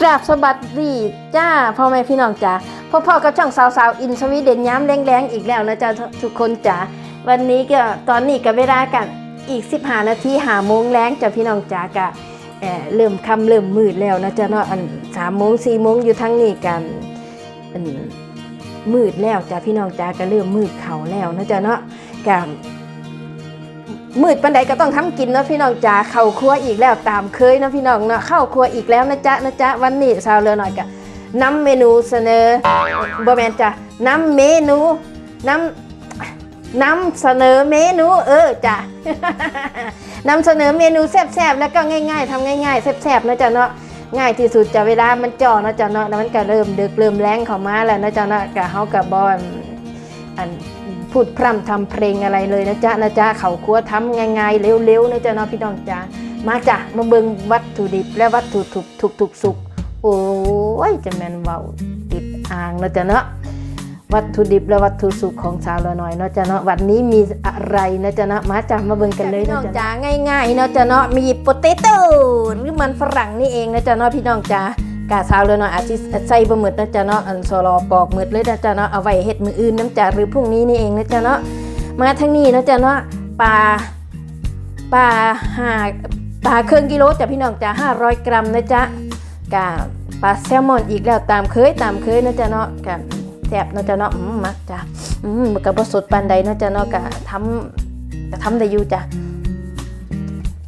กราบสวัสดีจ้าพ่อแม่พี่น้องจ๋าพ่อพ่อกับช่องสาวสาวอินสวีเดนย้ำแรงๆอีกแล้วนะจ๊ะทุกคนจ๋าวันนี้ก็ตอนนี้กับเวลากันอีก 15 นาทีหาโมงแรงจ้ะพี่น้องจ๋ากะเออเริ่มคำเริ่มมืดแล้วนะจ๊ะเนาะอันสามโมงสี่โมงอยู่ทั้งนี้กันอันมืดแล้วจ้ะพี่น้องจ๋าก็เริ่มมืดเขาแล้วนะจ๊ะเนาะกะ มืดปันใดก็ต้องทำกินเนาะพี่น้องจ๋าเข้าครัวอีกแล้วตามเคยเนาะพี่น้องเนาะเข้าครัวอีกแล้วนะจ๊ะนะจ๊ะวันนี้สาวเรือหน่อยกะนำเมนูเสนอบ่แมนจ้ะนำเมนูนำนำเสนอเมนูเออจ้ะนำเสนอเมนูแซ่บๆแล้วก็ง่าย ๆทำง่ายๆแซ่บๆนะจ๊ะเนาะง่ายที่สุดจ้ะเวลามันจ่อนะจ๊ะเนาะแล้วมันก็เริ่มดึกเริ่มแรงเข้ามาแล้วนะจ๊ะเนาะกะเฮากับบอนอัน พูดพร่ำทำเพลงอะไรเลยนะจ๊ะนะจ๊ะเขาครัวทำง่ายๆเร็วๆนะจ๊ะเนาะพี่น้องจ๊ะมาจ้ะมาเบิ่งวัตถุดิบและวัตถุถูกถูกถูกสุกโอ้ยจะแมนเว้าติดอ่างนะจ๊ะเนาะวัตถุดิบและวัตถุสุกของสาวละน้อยเนาะจ๊ะเนาะวันนี้มีอะไรนะจ๊ะเนาะมาจ้ะมาเบิ่งกันเลยนะจ๊ะจ๋าง่ายๆเนาะจ๊ะเนาะมีโปเตโต้หรือมันฝรั่งนี่เองนะจ๊ะเนาะพี่น้องจ๊ะ กาสาวเลยเนาะอาจจะใส่บะหมึดนะจ๊ะเนาะอันโซลอปอกหมึดเลยนะจ๊ะเนาะเอาไว้เฮ็ดมืออื่นน้ำจ่าหรือพรุ่งนี้นี่เองนะจ๊ะเนาะมาทางนี้นะจ๊ะเนาะปลาปลาห้าปลาเครึ่องกิโลจ้ะพี่น้องจ้ะ500 กรัมนะจ๊ะกาปลาแซลมอนอีกแล้วตามเคยตามเคยนะจ๊ะเนาะกาแซ่บนะจ๊ะเนาะมักจ้ะอืมมันก็บ่สดปานใดนะจ๊ะเนาะกะทำก็ทำได้อยู่จ้ะ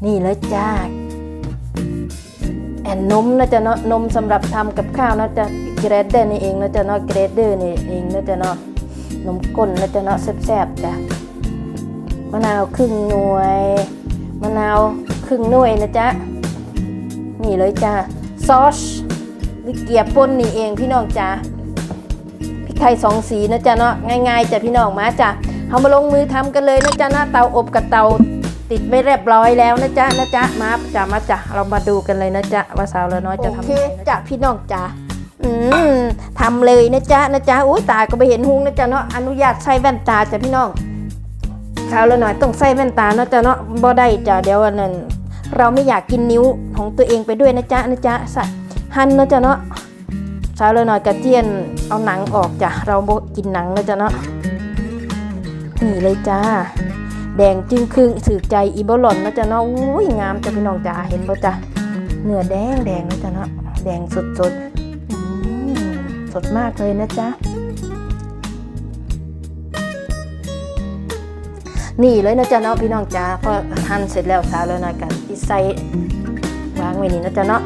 นี่เลยจ้า แอนนมนะจ๊ะเนาะนมสำหรับทำกับข้าวนะจ๊ะเกรดเดอร์นี่เองนะจ๊ะเนาะเกรดเดอร์นี่เองนะจ๊ะเนาะนมข้นนะจ๊ะเนาะแซ่บๆจ้ะมะนาวครึ่งหน่วยมะนาวครึ่งหน่วยนะจ๊ะนี่เลยจ้ะซอสหรือเกียร์ป่นนี่เองพี่น้องจ้ะพริกไทยสองสีนะจ๊ะเนาะง่ายๆจ้ะพี่น้องมาจ้ะเอามาลงมือทำกันเลยนะจ๊ะเนาะเตาอบกับเตา ติดไม่เรียบร้อยแล้วนะจ๊ะนะจ๊ะมาจ้ะมาจ้ะเรามาดูกันเลยนะจ๊ะว่าสาวละน้อยจะทำโอเคจ้ะพี่น้องจ้ะอืมทำเลยนะจ๊ะนะจ๊ะอุ้ยตาก็ไปเห็นหุงนะจ๊ะเนาะอนุญาตใส่แว่นตาจ้ะพี่น้องสาวละน้อยต้องใส่แว่นตานะจ๊ะเนาะบ่ได้จ้ะเดี๋ยวอันนั้นเราไม่อยากกินนิ้วของตัวเองไปด้วยนะจ๊ะนะจ๊ะใส่หั่นนะจ๊ะเนาะสาวละน้อยกระเจียนเอาหนังออกจ้ะเราบ่กินหนังนะจ๊ะเนาะนี่เลยจ้า แดงจึงครึ่งถือใจอีบอลอนนะจ๊ะเนาะอุ้ยงามจ้ะพี่น้องจ๋าเห็นป่จ๊ะเนื้อแดงแดงนะจ๊ะเนาะแดงสดสดสดมากเลยนะจ๊ะนี่เลยนะจ๊ะเนาะพี่น้องจ๋าพอทานเสร็จแล้วสาวแล้วนะกันที่ใส่วางไว้นี่นะจ๊ะเนาะ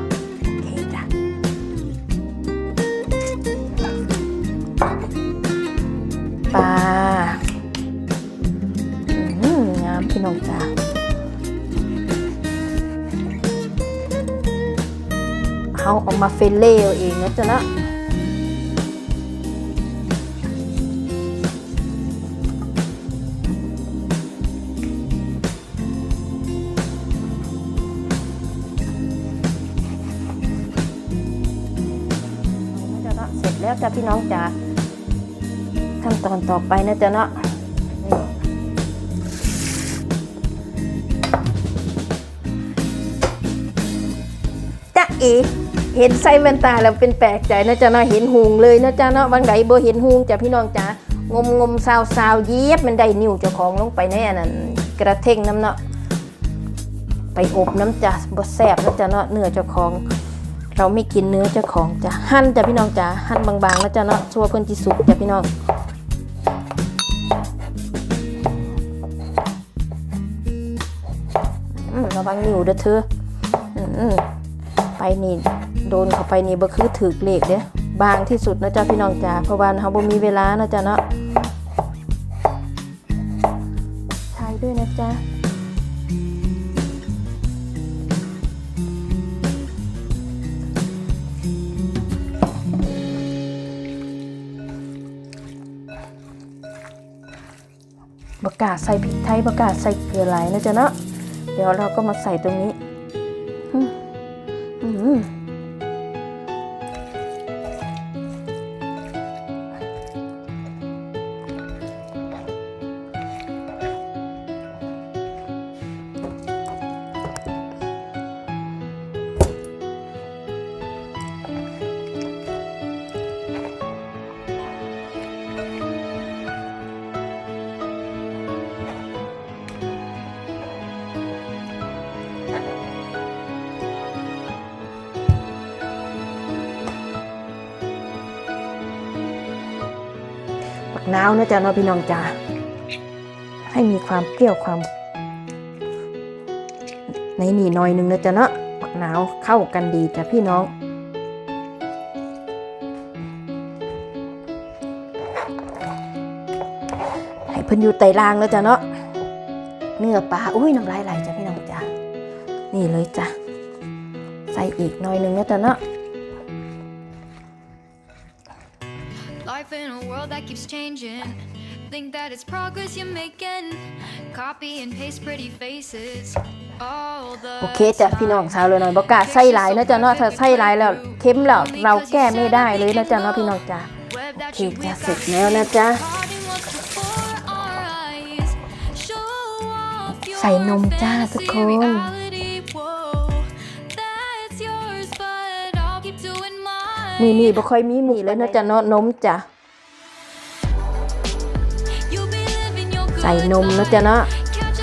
น้องจ้าเอาออกมาเฟลเล่เอเองนะจ๊ะนะเสร็จแล้วจ้ะพี่น้องจ้าขั้นตอนต่อไปนะจ๊ะเนาะ อเห็นไส้แว่นตาแล้วเป็นแปลกใจนะจ๊ะเนาะเห็นหุงเลยนะจ๊ะเนาะบางไดบ่เห็นหุงจ้ะพี่น้องจ๋างมงมซาวซาวเย็บมันได้นิ้วเจ้าของลงไปในอันนั้นกระเท่งน้ำเนาะไปอบน้ำจ้ะบ่แซ่บนะจ๊ะเนาะเนื้อเจ้าของ เราไม่กินเนื้อเจ้าของจ้ะหั่นจ้ะพี่น้องจ๋าหั่นบางๆนะจ๊ะเนาะชัวเพิ่นที่สุกจ้ะพี่น้องอืมระวังนิ้วเด้อเธออืม ไปนี่โดนเข้าไปนี่บ่คือถือเลขเด้บางที่สุดนะจ๊ะพี่น้องจ๋าเพราะว่าเฮาบ่มีเวลานะจ๊ะเนาะถ่ายด้วยนะจ๊ะบกล้าใส่พริกไทยบกล้าใส่เกลือไหลายนะจ๊ะเนาะเดี๋ยวเราก็มาใส่ตรงนี้ อื มนาวนะจ๊ะเนาะพี่น้องจ๋าให้มีความเปรี้ยวความ ในนี่น่อยหนึงนะจ๊ะเนาะบักหนาวเข้ากันดีจ้ะพี่น้องให้เพิ่นอยู่ไตล่างแล้วจ้ะเนาะเนื้อปลาอุ้ยน้ำลายไหลจ้ะพี่น้องจ้ะนี่เลยจ้ะใส่อีกน่อยหนึงนะจ๊ะเนาะ keeps changing. Think that it's progress you're making. Copy and paste pretty faces. All the โอเคจ้ะพี่น้องสาวเลยหน่อยบอกกล้าใส่หลายนะจ๊ะเนาะถ้าใส่หลายแล้วเค็มแล้วเราแก้ไม่ได้เลยนะจ๊ะเนาะพี่น้องจ้ะ web that โอเค you จ้ะ whip เสร็จ out แล้วนะจ๊ะ Recording what's before our eyes. Show off your ใส่นมจ้าทุกคน fancy reality. Whoa, that's yours, but I'll keep doing mine. มือนี่บ่ค่อยมีหมูเลยนะจ๊ะเนาะนมจ้ะ ใส่ good นมนะจ๊ะเนาะ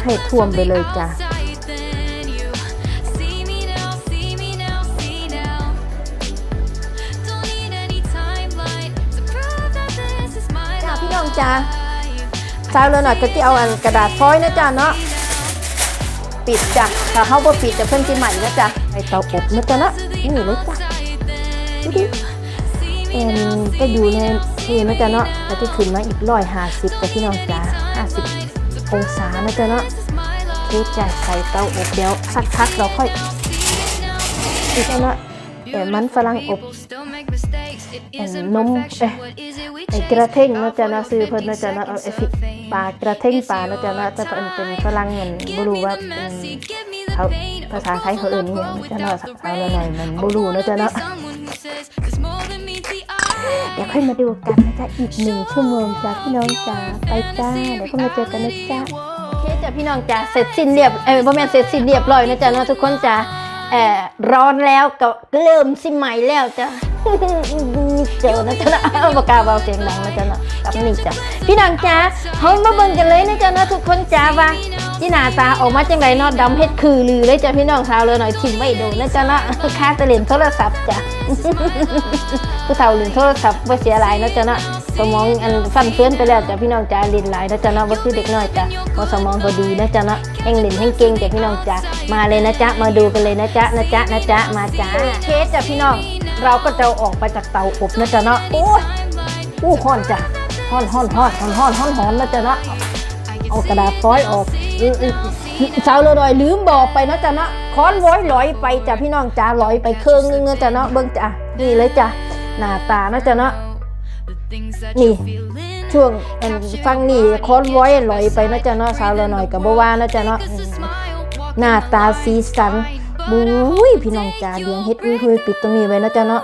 ให้ท่วมไปเลยจ้ะจ้าพี่น้องจ้า life. สาวเลยหน่อยก็จะเอาอันกระดาษฟอยนะจ๊ะเนาะปิดจ้ะถ้าเขาบ่ปิดจะเพิ่นสิใหม่นะจ๊ะใส่เตาอบนะจ๊ะเนาะนี่เลยจ้ะดูดิเอ็นก็อยู่ใน นี่นะจ๊ะเนาะแล้วที่ขึ้นมาอีกร้อยห้าสิบกับพี่น้องจ๋าห้าสิบองศานะจ๊ะเนาะเทจะใส่เตาอบเดี๋ยวสักพักเราค่อยอีกแล้วเนาะเอ็นมันฝรั่งอบเอ็นมเอ๊ะไอกระเท่งนะจ๊ะนาะซื้อเพิ่นนะจ๊ะเนาะเอาไอสิปลากระเท่งปลานะจ๊ะเนาะแต่เป็นเป็นฝรั่งเงินบ่รู้ว่าเป็นเขาภาษาไทยเขาเอิ้นนี่นะจ๊ะเนาะเอาละหน่อยมันบ่รู้นะจ๊ะนะ ค่อยมาดูกันนะจ๊ะอีกหนึ่งชั่วโมงจ้ะพี่น้องจ๋าไปจ้าเดี๋ยวค่อยมาเจอกันนะจ๊ะโอเคจ้ะพี่น้องจ๋าเสร็จสิ้นเรียบเอ้ยพ่อแม่เสร็จสิ้นเรียบร้อยนะจ๊ะเนาะทุกคนจ๋าเออร้อนแล้วก็เริ่มสิใหม่แล้วจ้ะเจอนะจ๊ะนะบอกกาเบาเสียงดังนะจ๊ะนะกับนี่จ้ะพี่น้องจ๋าเฮามาเบิ่งกันเลยนะจ๊ะนะทุกคนจ๋าว่า ที่หน้าตาออกมาจังไรนาะดำเฮ็ดคือลือเลยจ้ะพี่น้องชาวเลยหน่อยทิ้งไว้ดูนะจ๊ะนะค่าตะเล่นโทรศัพท์จ้ะผู้เฒ่าลินโทรศัพท์บ่าเสียหลายนะจ้ะนะสมองอันฟันเฟือนไปแล้วจ้ะพี่น้องจ้าลินหลายนะจ้ะนะบ่าคือเด็กน้อยจ้ะบ่สมองบ่ดีนะจ้ะนะแห่งลินแห่งเก่งจ้ะพี่น้องจ้ามาเลยนะจ๊ะมาดูกันเลยนะจ๊ะนะจ๊ะนะจ๊ะมาจ้าเคสจ้ะพี่น้องเราก็จะออกไปจากเตาอบนะจ๊ะนะโอ้ยอู้ฮ้อนจ้ะฮ้อนฮ้อนฮ้อนฮ้อนฮ้อนฮ้อนฮ้อนนะจ๊ะนะ เอากระดาษฟอยล์ออกอื้ออื้อสาวเลยหน่อยลืมบอกไปเนาะจ้ะเนาะค้อนร้อยลอยไปจ้ะพี่น้องจ้าลอยไปเครื่องนึงเนาะจ้ะเนาะเบิ่งจ้ะนี่เลยจ้ะหน้าตาเนาะจ้ะเนาะนี่ช่วงอันฟังนี่ค้อนร้อยลอยไปเนาะจ้ะเนาะสาวเลยหน่อยกับบ่ว่าเนาะจ้ะเนาะหน้าตาสีสันบุ้ยพี่น้องจ้าเลี้ยงเฮ็ดอุ้ยคุยปิดตรงนี้ไว้เนาะจ้ะเนาะ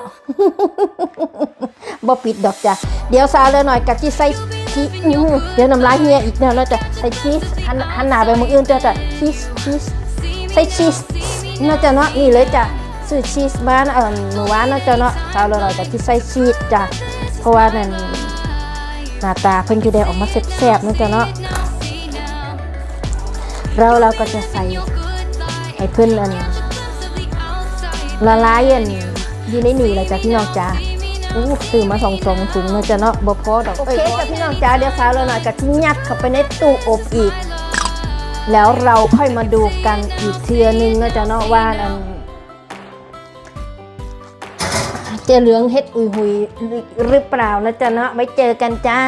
บ่ปิดดอกจ้ะเดี๋ยวสาวเลยหน่อยกับที่ใส่ ชีสอื้อเดี๋ยวน้ำลายเฮียอีกแล้วเนาจะใส่ชีสหันหันหน้าไปมืออื่นจะจะชีสชีสใส่ชีสเนาจะเนาะนี่เลยจ้ะซื้อชีสบ้านเออเมื่อวานเนาจะเนาะสาวเลยหน่อยกับที่ใส่ชีสจ้ะเพราะว่านั่นหน้าตาเพิ่นคือได้ออกมาแซ่บๆเนาจะเนาะเราเราก็จะใส่ให้เพิ่อนอันละลายอันอยู่ในนี่เลยจ้ะพี่น้องจ้า อู้ซื้อมาสองสองถุงเนาะจะเนาะบ่พอดอกโอเคจ้ะพี่น้องจ้าเดี๋ยวสาวเราหน่อยจะยัดเข้าไปในตู้อบอีก แล้วเราค่อยมาดูกันอีกเทือนึงเนาะจะเนาะว่าอันจะเหลืองเฮ็ดอุยหุยหรือเปล่านะจ๊ะเนาะไว้เจอกันจ้า